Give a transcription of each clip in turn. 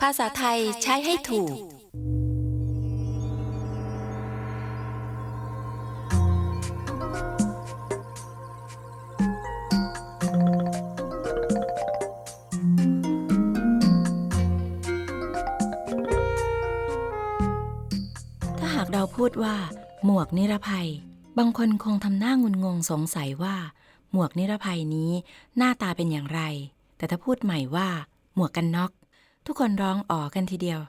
ภาษาไทยใช้ให้ถูก ถ้าหากเราพูดว่า หมวกนิรภัย บางคนคงทำหน้างุนงงสงสัยว่า หมวกนิรภัยนี้หน้าตาเป็นอย่างไร แต่ถ้าพูดใหม่ว่า หมวกกันน็อก ทุกคนร้องอ๋อกันทีเดียว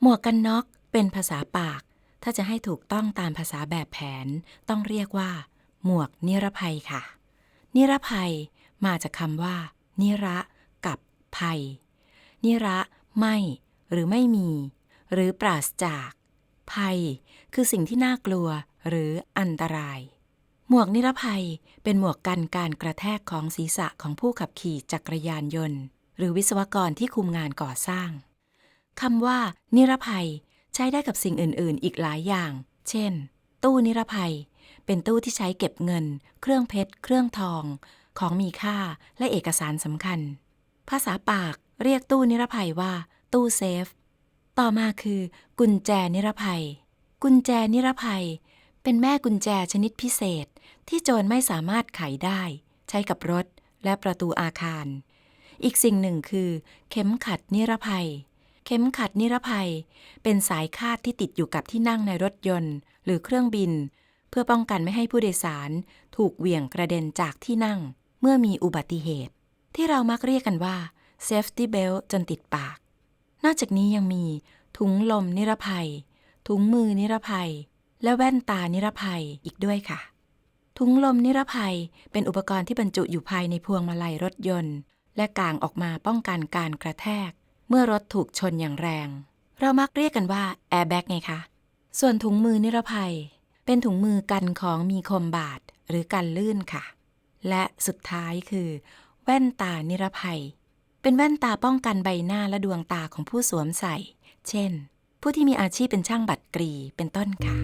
หมวกกันน็อกเป็นภาษาปาก ถ้าจะให้ถูกต้องตามภาษาแบบแผน ต้องเรียกว่า หมวกนิรภัยค่ะ นิรภัยมาจากคำว่า นิระกับภัย นิระไม่หรือไม่มี หรือปราศจาก ภัย คือสิ่งที่น่ากลัวหรืออันตราย หมวกนิรภัยเป็นหมวกกันการกระแทกของศีรษะของผู้ขับขี่จักรยานยนต์ รือวิศวกรที่คุมงานก่อสร้างคำว่า นิรภัย ใช้ได้กับสิ่งอื่น ๆ อีกหลายอย่าง เช่น ตู้นิรภัย เป็นตู้ที่ใช้เก็บเงิน เครื่องเพชร เครื่องทอง ของมีค่า และเอกสารสำคัญ ภาษาปากเรียกตู้นิรภัยว่า ตู้เซฟ ต่อมาคือ กุญแจนิรภัย กุญแจนิรภัย เป็นแม่กุญแจชนิดพิเศษ ที่โจรไม่สามารถไขได้ ใช้กับรถและประตูอาคาร อีกสิ่งหนึ่งคือ เข็มขัดนิรภัย เข็มขัดนิรภัย เป็นสายคาดที่ติดอยู่กับที่นั่งในรถยนต์ หรือเครื่องบิน เพื่อป้องกันไม่ให้ผู้โดยสาร ถูกเหวี่ยงกระเด็นจากที่นั่ง เมื่อมีอุบัติเหตุ ที่เรามักเรียกกันว่า safety belt จนติดปาก นอกจากนี้ยังมี ถุงลมนิรภัย ถุงมือนิรภัย และแว่นตานิรภัยอีกด้วยค่ะถุงลมนิรภัยเป็นอุปกรณ์ที่บรรจุอยู่ภายในพวงมาลัยรถยนต์ และกางออกมาป้องกันการกระแทก เมื่อรถถูกชนอย่างแรง เรามักเรียกกันว่าแอร์แบ็กไงคะ ส่วนถุงมือนิรภัย เป็นถุงมือกันของมีคมบาดหรือกันลื่นค่ะ และสุดท้ายคือ แว่นตานิรภัย เป็นแว่นตาป้องกันใบหน้าและดวงตาของผู้สวมใส่ เช่น ผู้ที่มีอาชีพเป็นช่างบัตรกรีเป็นต้นค่ะ